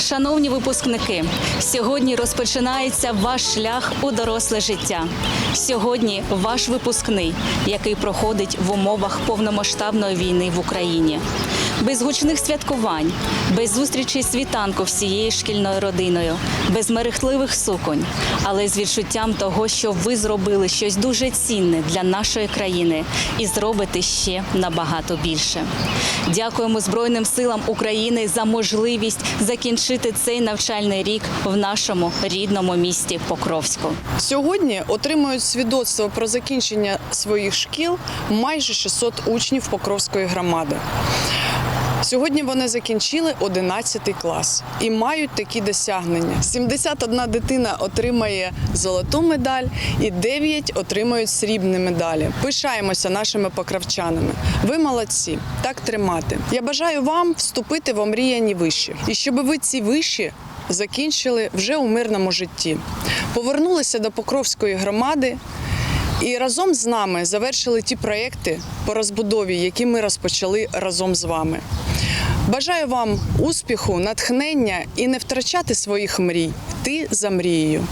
Шановні випускники, сьогодні розпочинається ваш шлях у доросле життя. Сьогодні ваш випускний, який проходить в умовах повномасштабної війни в Україні. Без гучних святкувань, без зустрічей світанку всією шкільною родиною, без мерехтливих суконь, але з відчуттям того, що ви зробили щось дуже цінне для нашої країни і зробите ще набагато більше. Дякуємо Збройним силам України за можливість закінчити цей навчальний рік в нашому рідному місті Покровську. Сьогодні отримують свідоцтво про закінчення своїх шкіл майже 600 учнів Покровської громади. Сьогодні вони закінчили 11 клас і мають такі досягнення. 71 дитина отримає золоту медаль і 9 отримають срібні медалі. Пишаємося нашими покровчанами. Ви молодці, так тримати. Я бажаю вам вступити в омріяні виші, і щоб ви ці виші закінчили вже у мирному житті. Повернулися до Покровської громади і разом з нами завершили ті проекти по розбудові, які ми розпочали разом з вами. Бажаю вам успіху, натхнення і не втрачати своїх мрій. Ти за мрією.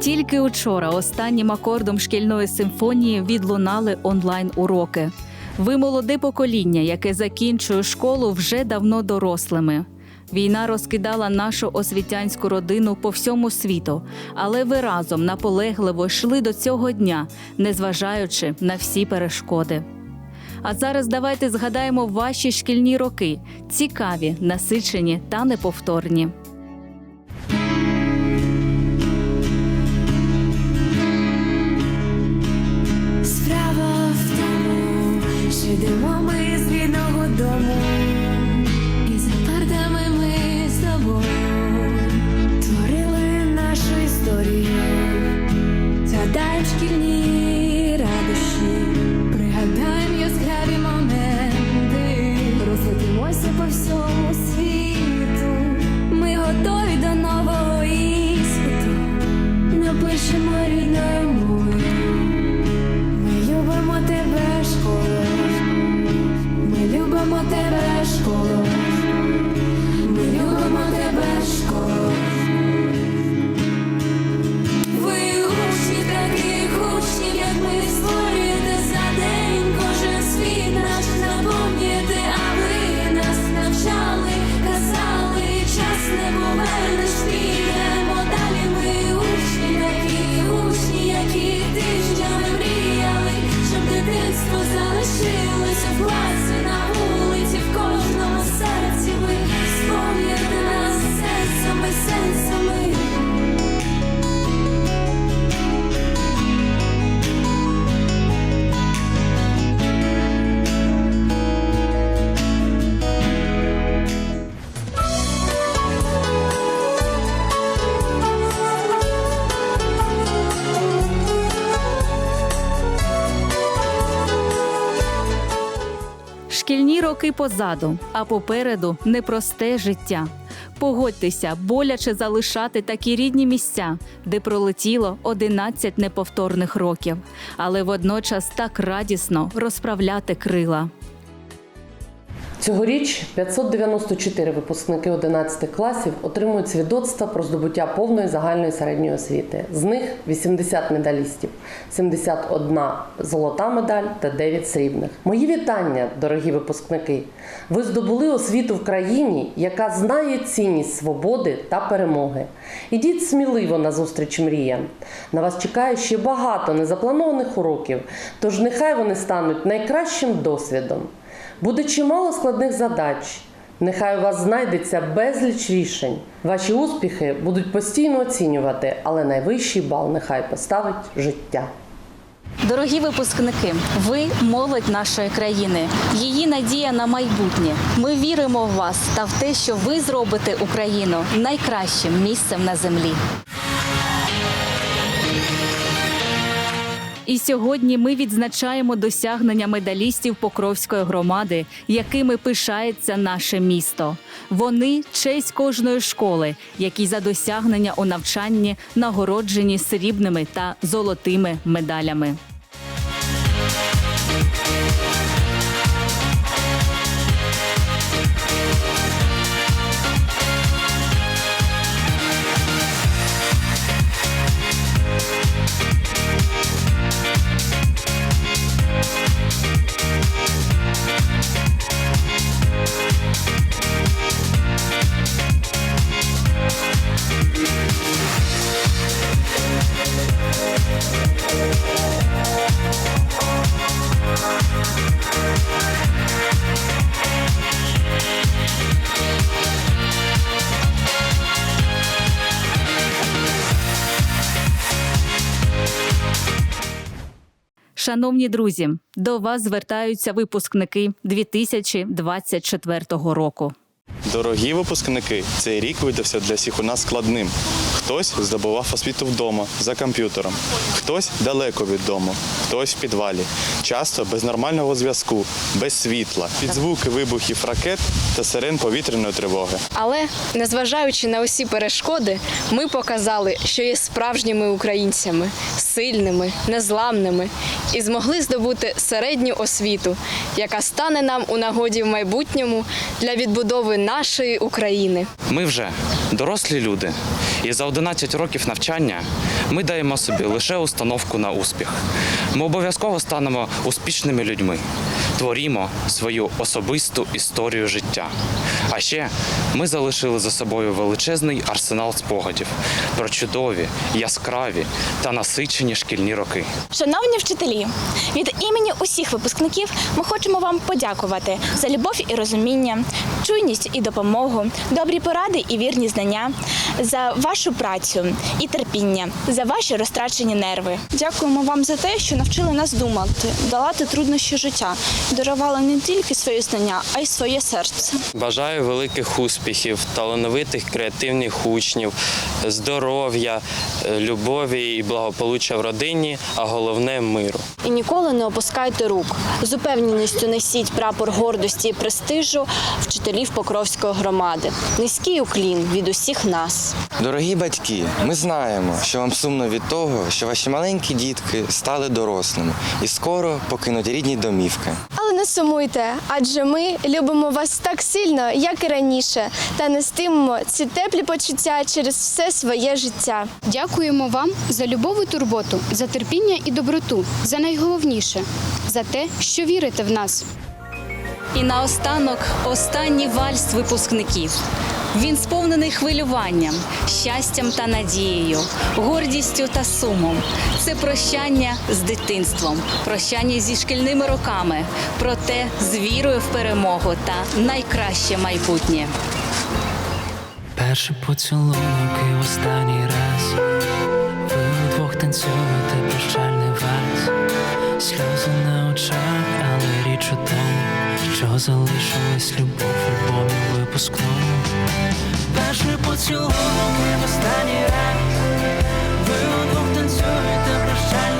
Тільки учора останнім акордом шкільної симфонії відлунали онлайн-уроки. Ви молоде покоління, яке закінчує школу вже давно дорослими. Війна розкидала нашу освітянську родину по всьому світу, але ви разом наполегливо йшли до цього дня, незважаючи на всі перешкоди. А зараз давайте згадаємо ваші шкільні роки, цікаві, насичені та неповторні. Рідною мовою. Ми любимо тебе, школа, Ми любимо тебе, Шкільні роки позаду, а попереду непросте життя. Погодьтеся, боляче залишати такі рідні місця, де пролетіло 11 неповторних років, але водночас так радісно розправляти крила. Цьогоріч 594 випускники 11 класів отримують свідоцтва про здобуття повної загальної середньої освіти. З них 80 медалістів, 71 золота медаль та 9 срібних. Мої вітання, дорогі випускники! Ви здобули освіту в країні, яка знає цінність свободи та перемоги. Ідіть сміливо на зустріч мріям. На вас чекає ще багато незапланованих уроків, тож нехай вони стануть найкращим досвідом. Буде чимало складних задач. Нехай у вас знайдеться безліч рішень. Ваші успіхи будуть постійно оцінювати, але найвищий бал нехай поставить життя. Дорогі випускники, ви молодь нашої країни, її надія на майбутнє. Ми віримо в вас та в те, що ви зробите Україну найкращим місцем на землі. І сьогодні ми відзначаємо досягнення медалістів Покровської громади, якими пишається наше місто. Вони честь кожної школи, які за досягнення у навчанні нагороджені срібними та золотими медалями. Шановні друзі, до вас звертаються випускники 2024 року. Дорогі випускники, цей рік видався для всіх у нас складним. Хтось здобував освіту вдома за комп'ютером, хтось далеко від дому, хтось в підвалі. Часто без нормального зв'язку, без світла, під звуки вибухів ракет та сирен повітряної тривоги. Але незважаючи на усі перешкоди, ми показали, що є справжніми українцями, сильними, незламними і змогли здобути середню освіту, яка стане нам у нагоді в майбутньому для відбудови нашої України. Ми вже дорослі люди, і за 11 років навчання ми даємо собі лише установку на успіх. Ми обов'язково станемо успішними людьми, творімо свою особисту історію життя. А ще ми залишили за собою величезний арсенал спогадів про чудові, яскраві та насичені шкільні роки. Шановні вчителі, від імені усіх випускників ми хочемо вам подякувати за любов і розуміння, чуйність і допомогу, добрі поради і вірні знання, за вашу працю і терпіння, за ваші розтрачені нерви. Дякуємо вам за те, що навчили нас думати, долати труднощі життя, дарували не тільки свої знання, а й своє серце. Бажаю великих успіхів, талановитих креативних учнів, здоров'я, е, любові і благополуччя в родині, а головне миру. І ніколи не опускайте рук. З упевненістю несіть прапор гордості і престижу вчителів Покровської громади. Низький уклін від усіх нас. Дорогі батьки, ми знаємо, що вам сумно від того, що ваші маленькі дітки стали дорослими і скоро покинуть рідні домівки. Але не сумуйте, адже ми любимо вас так сильно, як і раніше, та нестимемо ці теплі почуття через все своє життя. Дякуємо вам за любов і турботу, за терпіння і доброту, за найголовніше за те, що вірите в нас. І наостанок останній вальс випускників. Він сповнений хвилюванням, щастям та надією, гордістю та сумом. Це прощання з дитинством, прощання зі шкільними роками, проте з вірою в перемогу та найкраще майбутнє. Перший поцілунок і останній раз. Ви удвох танцюєте прощальний вальс. Сльози на очах, але річ у тому, що залишилась любов в альбомі склу Перший поцілунок і останній раз. Ви удвох танцюєте прощальний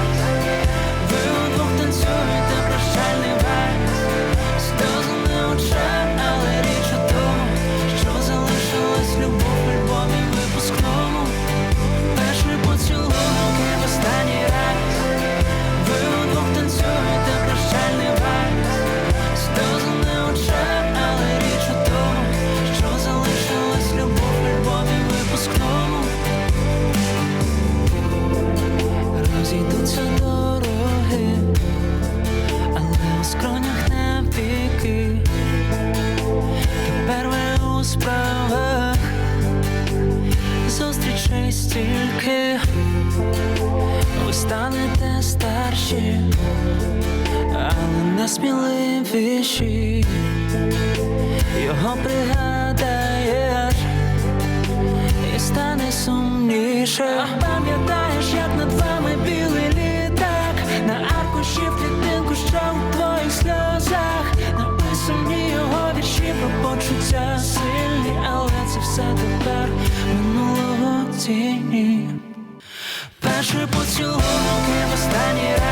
Ви станете старші, але не сміливіші. Його пригадаєш і стане сумніше. Пам'ятаєш, як над вами білий літак, на аркуші в клітинку, що у твоїх сльозах написані його вірші про почуття сильні, але це все тепер минулого тіні. Перший